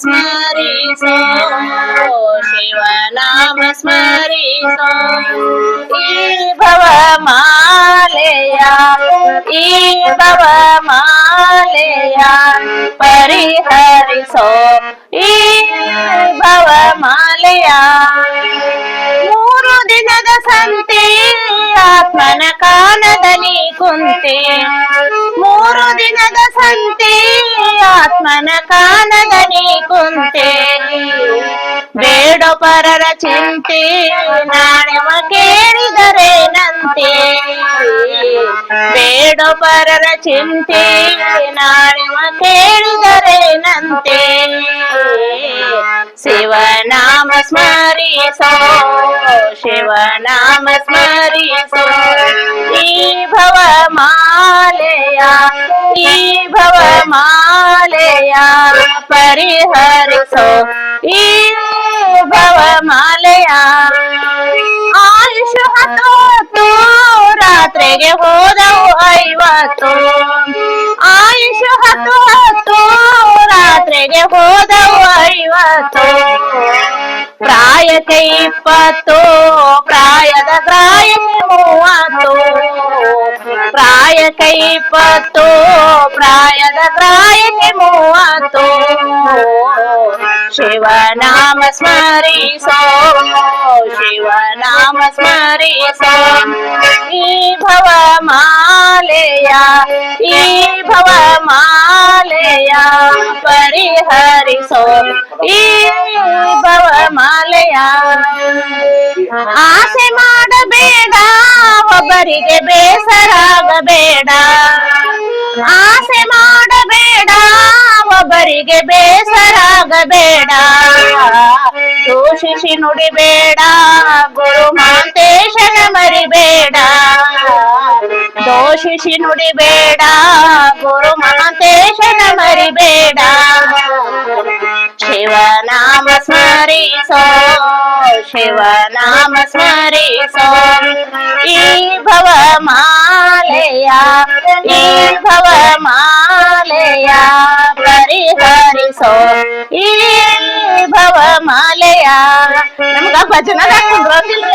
స్మరిసో శివ నామ స్మరిసో ఈ భవ మాలయా ఈ భవ మాలయా పరిహరిసో ఈ భవ మాలయా మూరు దినద సంతే ಆತ್ಮನ ಕಾನದಲ್ಲಿ ಕುಂತೆ ಮೂರು ದಿನದ ಸಂತೆ ಆತ್ಮನ ಕಾನದಲ್ಲಿ नारे वखेरी दरे नन्ते वेडो परर चिंते विना रे वखेरी दरे नन्ते शिव नाम स्मरी सो शिव नाम स्मरी सो ई भव मालेया ई भव मालेया परिहर सोय ఈ ಭವಮಾಲಯ ಆಯುಷು ಹತ್ತೋತು ರಾತ್ರಿಗೆ ಹೋದವು ಐವತ್ತು ಆಯುಷ ಹತ್ತು ಹತ್ತು ರಾತ್ರಿಗೆ ಹೋದವು ಐವತ್ತು ಪ್ರಾಯಕ್ಕೆ ಇಪ್ಪತ್ತು ಪ್ರಾಯದ ಪ್ರಾಯಕ್ಕೆ ಮೂವತ್ತು ಪ್ರಾಯಕ್ಕೆ ಇಪ್ಪತ್ತು ಪ್ರಾಯದ ಪ್ರಾಯಕ್ಕೆ ಮೂವತ್ತು शिव नाम स्मरि सो शिव शिवनाम स्मरि सो भव मालया ई भव मालया परिहरि सो ई भव ಮಾಲೆಯ ಆಸೆ ಮಾಡಬೇಡ ಒಬ್ಬರಿಗೆ ಬೇಸರಾಗಬೇಡ ಆಸೆ ಒಬ್ಬರಿಗೆ ಬೇಸರಾಗಬೇಡ ದೂಷಿಸಿ ನುಡಿಬೇಡ ಗುರು ಮಾಂತೇಶನ ಮರಿಬೇಡ ದೋಷಿಸಿ ನುಡಿಬೇಡ ಗುರು ಮಾಂತೇಶನ ಮರಿಬೇಡ ಶಿವನಾಮ ಸ್ಮರಿಸೋ ಶಿವನಾಮ ಸ್ಮರಿಸೋ ಈ ಭವ ಮಾಲೆಯ ಈ ಭವ ಹರಿಹರಿಸೋ ಈ ಭವ ಮಾಲೆಯ ನಮ್ಗ ಭಜನ ಹಾಕೊಂಡ್ರು